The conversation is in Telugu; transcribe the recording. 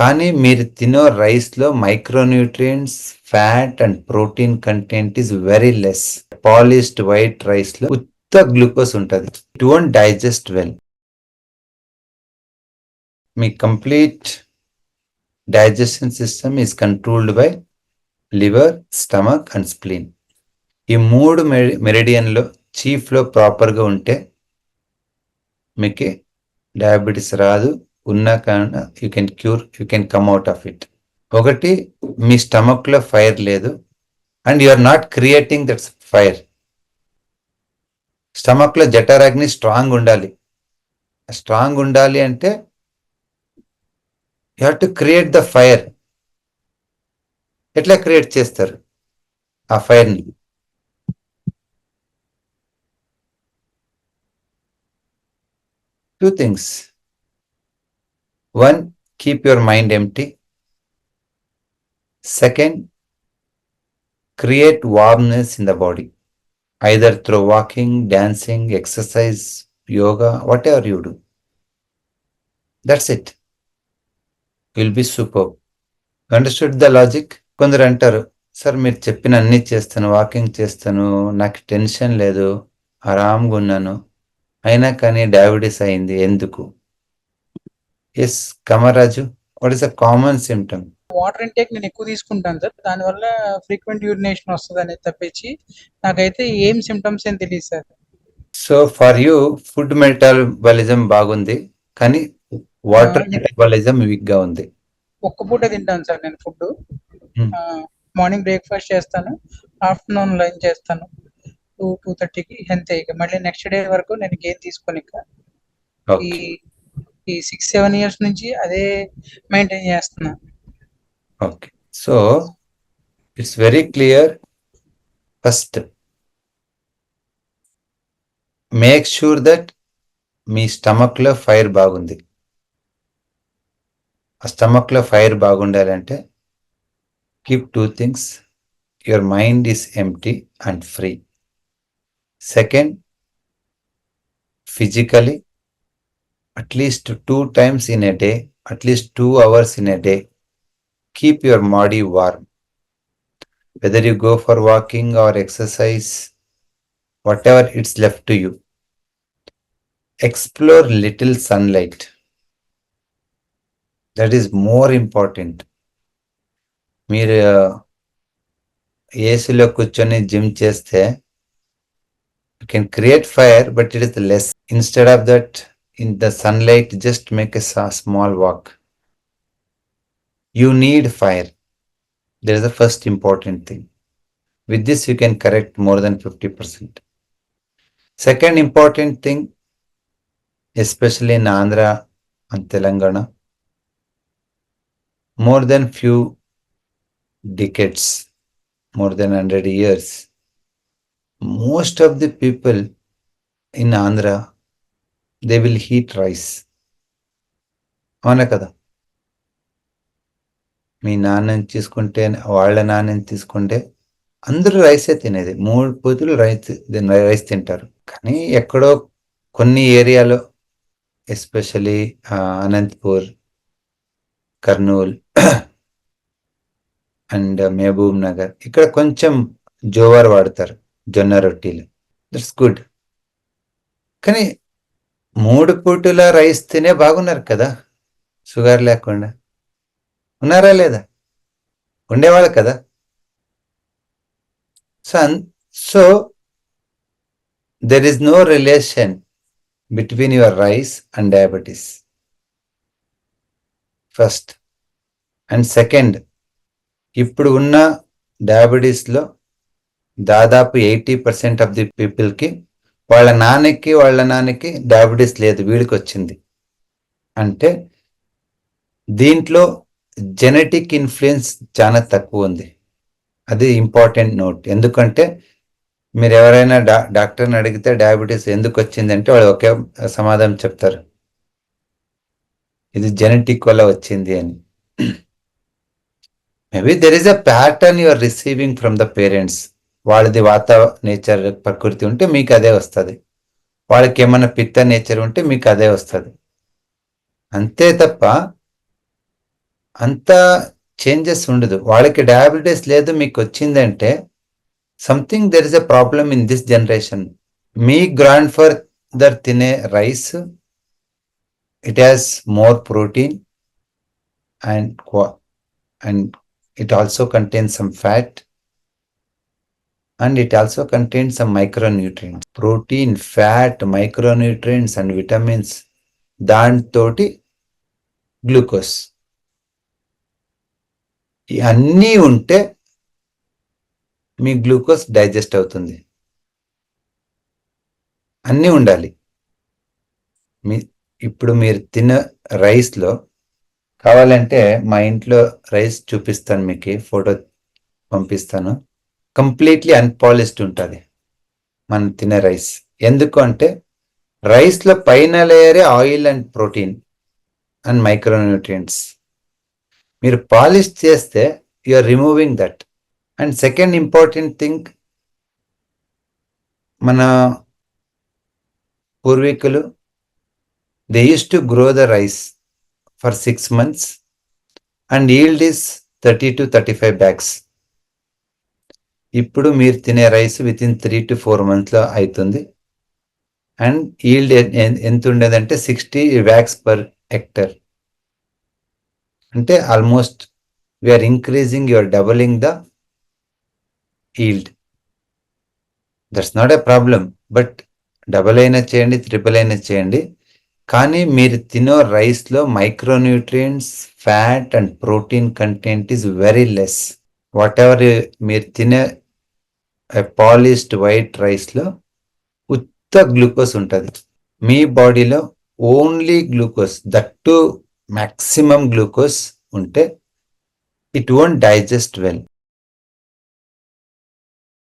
కానీ మీరు తినో రైస్లో micronutrients fat and protein content is very less. Polished white రైస్లో ఉత్త గ్లూకోజ్ ఉంటుంది. It won't digest well. Me complete digestion system is controlled by liver stomach and spleen. ఈ మూడు మెరిడియన్లో చీఫ్లో ప్రాపర్గా ఉంటే మీకు డయాబెటీస్ రాదు. ఉన్నా కానీ you can cure you can come out of it ఒకటి మీ స్టమక్లో ఫైర్ లేదు. And you are not creating that's fire స్టమక్లో జఠరాగ్ని స్ట్రాంగ్ ఉండాలి. స్ట్రాంగ్ ఉండాలి అంటే you have to create the fire ఎట్లా క్రియేట్ చేస్తారు? ఆ ఫైర్ని two things one keep your mind empty second create warmness in the body either through walking dancing exercise yoga whatever you do that's it will be super understood the logic కొందరు అంటారు సార్ మీరు చెప్పిన అన్ని చేస్తాను వాకింగ్ చేస్తాను నాకు టెన్షన్ లేదు ఆరామ్గా ఉన్నాను. అయినా కానీ డయాబెటీస్ అయింది ఎందుకు? S Kamaraju what is a common symptom water intake నేను ఎక్కువ తీసుకుంటాను సార్. దానివల్ల ఫ్రీక్వెంట్ యూరినేషన్ వస్తుంది అనేది తప్పించి నాకైతే ఏం సిమ్టమ్స్ ఏం తెలియదు sir. So for you food metabolism బాగుంది కానీ వాటర్ మెటబాలిజం వీక్గా ఉంది. ఒక్క పూట తింటాను సార్ నేను ఫుడ్. మార్నింగ్ బ్రేక్ఫాస్ట్ చేస్తాను ఆఫ్టర్నూన్ లంచ్ చేస్తాను. టూ టూ థర్టీకి ఇక మళ్ళీ నెక్స్ట్ డే వరకు నేను ఏం తీసుకొని ఇక. ఈ ఈ సిక్స్ సెవెన్ ఇయర్స్ నుంచి అదే మెయింటైన్ చేస్తున్నా. Okay so it's very clear first make sure that మీ స్టమక్లో ఫైర్ బాగుంది. ఆ స్టమక్లో ఫైర్ బాగుండాలంటే keep two things your mind is empty and free second physically At least two times in a day at least two hours in a day keep your body warm. Whether you go for walking or exercise, whatever it's left to you. Explore little sunlight. That is more important. మీరు ఏసీలో కూర్చొని జిమ్ చేస్తే you can create fire but it is less instead of that in the sunlight, just make a small walk. You need fire. That is the first important thing. With this, you can correct more than 50%. Second important thing, especially in Andhra and Telangana, more than few decades, more than 100 years, most of the people in Andhra they will heat rice అవునా కదా? మీ నాన్నని తీసుకుంటే వాళ్ళ నాన్నని తీసుకుంటే అందరూ రైసే తినేది. మూడు పూతులు రైస్ రైస్ తింటారు. కానీ ఎక్కడో కొన్ని ఏరియాలో ఎస్పెషలీ అనంతపూర్ కర్నూల్ అండ్ మహబూబ్ నగర్ ఇక్కడ కొంచెం జోవర్ వాడతారు. జొన్న రొట్టెలు. దట్స్ గుడ్ కానీ మూడు పూటల రైస్ తినే బాగున్నారు కదా? షుగర్ లేకుండా. ఉన్నారా లేదా? ఉండేవాళ్ళు కదా? So so there is no relation between your rice and diabetes first and second ఇప్పుడు ఉన్న డయాబెటీస్లో దాదాపు ఎయిటీ పర్సెంట్ ఆఫ్ ది పీపుల్కి వాళ్ళ నాన్నకి వాళ్ళ నాన్నకి డయాబెటీస్ లేదు వీడికి వచ్చింది అంటే దీంట్లో జెనెటిక్ ఇన్ఫ్లుయెన్స్ చాలా తక్కువ ఉంది. అది ఇంపార్టెంట్ నోట్ ఎందుకంటే మీరు ఎవరైనా డా డాక్టర్ని అడిగితే డయాబెటీస్ ఎందుకు వచ్చిందంటే వాళ్ళు ఒకే సమాధానం చెప్తారు. ఇది జెనెటిక్ వల్ల వచ్చింది అని. Maybe there is a pattern your receiving from the parents వాళ్ళది వాత నేచర్ ప్రకృతి ఉంటే మీకు అదే వస్తుంది. వాళ్ళకి ఏమైనా పిత్త నేచర్ ఉంటే మీకు అదే వస్తుంది. అంతే తప్ప అంత చేంజెస్ ఉండదు. వాళ్ళకి డయాబెటీస్ లేదు మీకు వచ్చిందంటే something there is a problem in this generation me grand father తినే rice it has more protein and and it also contains some fat and it also content some micronutrients protein fat micronutrients and vitamins దాంతోటి గ్లూకోస్ అన్నీ ఉంటే మీ గ్లూకోస్ డైజెస్ట్ అవుతుంది. అన్నీ ఉండాలి. మీ ఇప్పుడు మీరు తిన్న రైస్లో కావాలంటే మా ఇంట్లో రైస్ చూపిస్తాను మీకు ఫోటో పంపిస్తాను. కంప్లీట్లీ అన్పాలిష్డ్ ఉంటుంది. మనం తినే రైస్. ఎందుకు అంటే రైస్లో పైన లేయరే oil and protein and micronutrients. మీరు పాలిష్ చేస్తే you are removing that. And second important thing మన పూర్వీకులు they use to grow the rice for six months and yield is thirty to thirty five bags. ఇప్పుడు మీరు తినే rice within three to four మంత్స్లో అవుతుంది అండ్ ఈల్డ్ ఎంత ఉండేదంటే సిక్స్టీ వ్యాక్స్ పర్ హెక్టర్ అంటే almost we're increasing your doubling the yield that's not a problem but double అయినా చేయండి త్రిబుల్ అయినా చేయండి. కానీ మీరు తినో రైస్లో micronutrients fat and protein content is very less whatever మీరు తినే పాలిష్డ్ వైట్ రైస్లో ఉత్త గ్లూకోజ్ ఉంటుంది. మీ బాడీలో only glucose that maximum glucose ఉంటే ఇట్ వోంట్ డైజెస్ట్ వెల్